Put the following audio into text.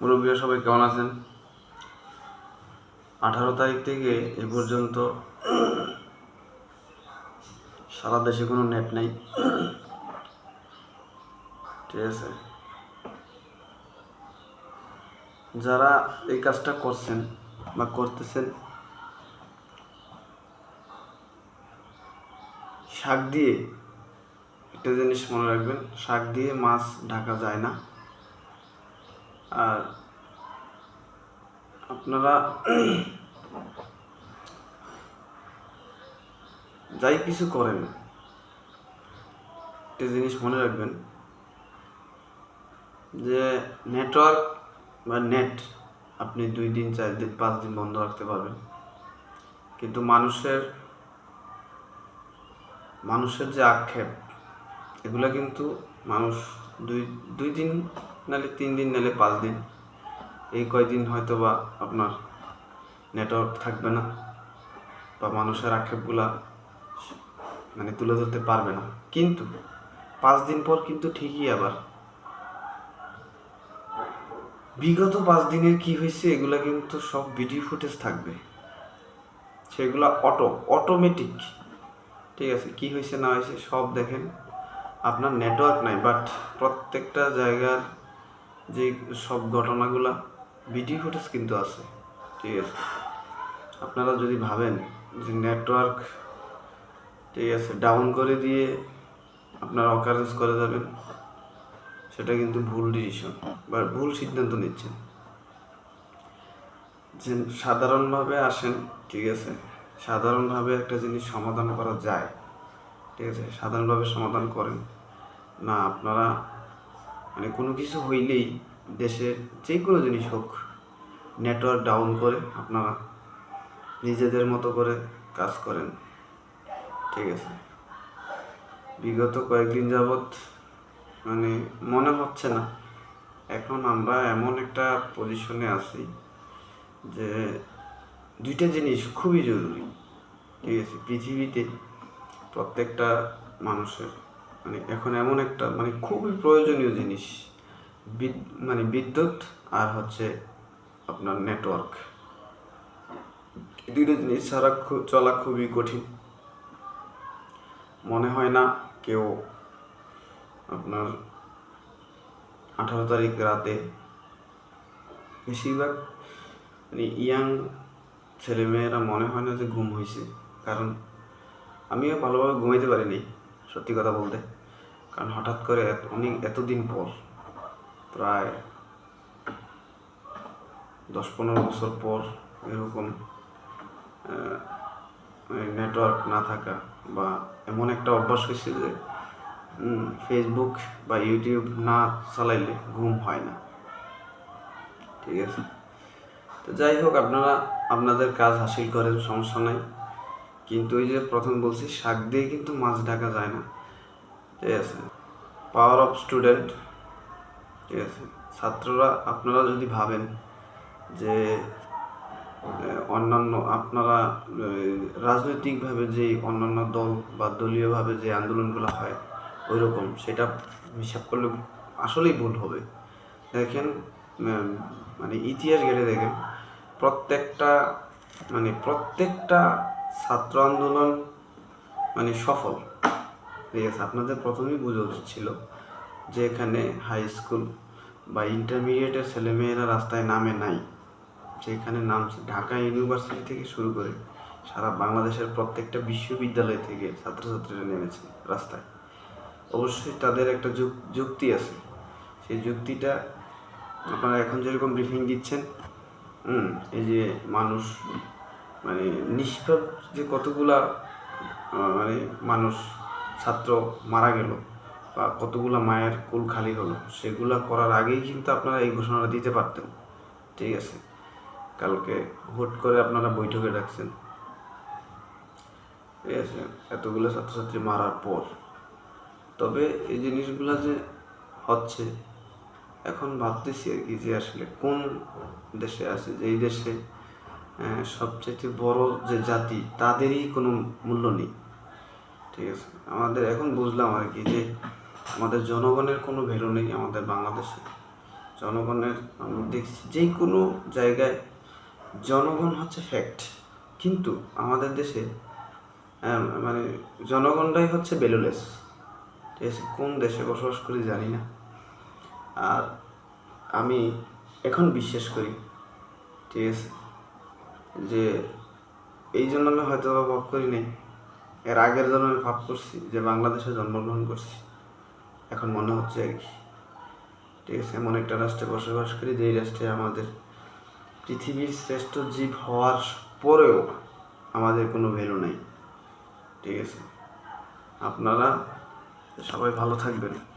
মুরব্বীরা সবাই কেমন আছেন? আঠারো তারিখ থেকে এ পর্যন্ত সারা দেশে কোনো নেট নেই। ঠিক আছে? যারা এই কাজটা করছেন বা করতেছেন, শাক দিয়ে একটা জিনিস মনে রাখবেন, শাক দিয়ে মাছ ঢাকা যায় না। আর আপনারা যাই কিছু করেন, একটা জিনিস মনে রাখবেন, যে নেটওয়ার্ক বা নেট আপনি দুই দিন, চার দিন, পাঁচ দিন বন্ধ রাখতে পারবেন। কিন্তু মানুষের মানুষের যে আক্ষেপ, এগুলো কিন্তু মানুষ দুই দুই দিন নালে তিন দিন নালে পাঁচ দিন। এই কয়দিন হয়তো বা আপনার নেটওয়ার্ক থাকবে না বা মানুষের আক্ষেপগুলা মানে তুলে ধরতে পারবে না। কিন্তু পাঁচ দিন পর কিন্তু ঠিকই আবার। বিগত পাঁচ দিনের কি হয়েছে এগুলা কিন্তু সব ভিডিও ফুটেজ থাকবে। সেগুলা অটো অটোমেটিক ঠিক আছে, কি হয়েছে না হয়েছে সব দেখেন। আপনার নেটওয়ার্ক নাই বাট প্রত্যেকটা জায়গার যে সব ঘটনাগুলা ভিডিও ফুটেজ কিন্তু আছে, ঠিক আছে? আপনারা যদি ভাবেন যে নেটওয়ার্ক ঠিক আছে ডাউন করে দিয়ে আপনারা অকারেন্স করে যাবেন, সেটা কিন্তু ভুল ডিসিশন বা ভুল সিদ্ধান্ত নিচ্ছেন। যে সাধারণভাবে আসেন, ঠিক আছে, সাধারণভাবে একটা জিনিস সমাধান করা যায়, ঠিক আছে, সাধারণভাবে সমাধান করেন। না, আপনারা মানে কোনো কিছু হইলেই দেশের যে কোনো জিনিস হোক নেটওয়ার্ক ডাউন করে আপনারা নিজেদের মতো করে কাজ করেন। ঠিক আছে? বিগত কয়েকদিন যাবৎ মানে মনে হচ্ছে না। এখন আমরা এমন একটা পজিশনে আছি যে দুইটা জিনিস খুবই জরুরি। ঠিক আছে? পৃথিবীতে প্রত্যেকটা মানুষের। মানে এখন এমন একটা মানে খুবই প্রয়োজনীয় জিনিস। মানে বিদ্যুৎ আর হচ্ছে আপনার নেটওয়ার্ক দুইটা জিনিস ছাড়া চলা খুবই কঠিন। মনে হয় না কেউ আপনার আঠারো তারিখ রাতে বেশিরভাগ মানে ইয়াং ছেলেমেয়েরা মনে হয় না যে ঘুম হয়েছে কারণ আমিও ভালোভাবে ঘুমাইতে পারিনি। সত্যি কথা বলতে। কারণ হঠাৎ করে অনেক, এতদিন পর, প্রায় দশ পনেরো বছর পর এরকম নেটওয়ার্ক না থাকা বা এমন একটা অভ্যাস হয়েছে যে ফেসবুক বা ইউটিউব না চালাইলে ঘুম হয় না। ঠিক আছে? তো যাই হোক, আপনারা, আপনাদের কাজ হাসিল করেন, সমস্যা নাই। কিন্তু ওই যে প্রথম বলছি, শাক দিয়ে কিন্তু মাছ ঢাকা যায় না। ঠিক আছে? পাওয়ার অফ স্টুডেন্ট ঠিক আছে? ছাত্ররা, আপনারা যদি ভাবেন যে অন্যান্য আপনারা রাজনৈতিকভাবে যে অন্যান্য দল বা দলীয়ভাবে যে আন্দোলনগুলো হয় ওই রকম সেটা হিসাব করলে আসলেই ভুল হবে। দেখেন মানে ইতিহাস ঘেটে দেখেন, প্রত্যেকটা মানে প্রত্যেকটা ছাত্র আন্দোলন মানে সফল। ঠিক আছে, আপনাদের প্রথমেই বোঝা উচিত ছিল যে এখানে হাই স্কুল বা ইন্টারমিডিয়েটের ছেলেমেয়েরা রাস্তায় নামে নাই। যেখানে নামছে। ঢাকা ইউনিভার্সিটি থেকে শুরু করে সারা বাংলাদেশের প্রত্যেকটা বিশ্ববিদ্যালয় থেকে ছাত্রছাত্রীরা নেমেছে রাস্তায়। অবশ্যই তাদের একটা যুক- যুক্তি আছে। সেই যুক্তিটা আপনারা এখন যেরকম ব্রিফিং দিচ্ছেন, হুম, এই যে মানুষ মানে নিষ্পাপ যে কতগুলা মানে মানুষ, ছাত্র মারা গেল বা কতগুলা মায়ের কুল খালি হলো, সেগুলা করার আগেই কিন্তু আপনারা এই ঘোষণাটা দিতে পারতেন। ঠিক আছে? কালকে হুট করে আপনারা বৈঠকে ডাকছেন। ঠিক আছে? এতগুলো ছাত্রছাত্রী মারার পর। তবে এই জিনিসগুলো যে হচ্ছে, এখন ভাবতেছি আর কি যে আসলে কোন দেশে আছে? যেই দেশে সবচেয়ে বড় যে জাতি, তাদেরই কোনো মূল্য নেই। ঠিক আছে? আমাদের এখন বুঝলাম আর কি যে আমাদের জনগণের কোনো ভ্যালু নেই আমাদের বাংলাদেশে। জনগণের আমরা দেখছি যে কোনো জায়গায় জনগণ হচ্ছে ফ্যাক্ট কিন্তু আমাদের দেশে মানে জনগণটাই হচ্ছে বেলুলেস ঠিক আছে? কোন দেশে বসবাস করি জানি না। আর আমি এখন বিশ্বাস করি। ঠিক আছে? যে এই জন্য আমি হয়তো ভাব করি নাই এর আগের জন্য আমি ভাব করছি, যে বাংলাদেশে জন্মগ্রহণ করছি। এখন মনে হচ্ছে আর কি। ঠিক আছে, এমন একটা রাষ্ট্রে বসবাস করি, যেই রাষ্ট্রে আমাদের পৃথিবীর শ্রেষ্ঠ জীব হওয়ার পরেও আমাদের কোনো ভ্যালু নাই। ঠিক আছে। আপনারা সবাই ভালো থাকবেন।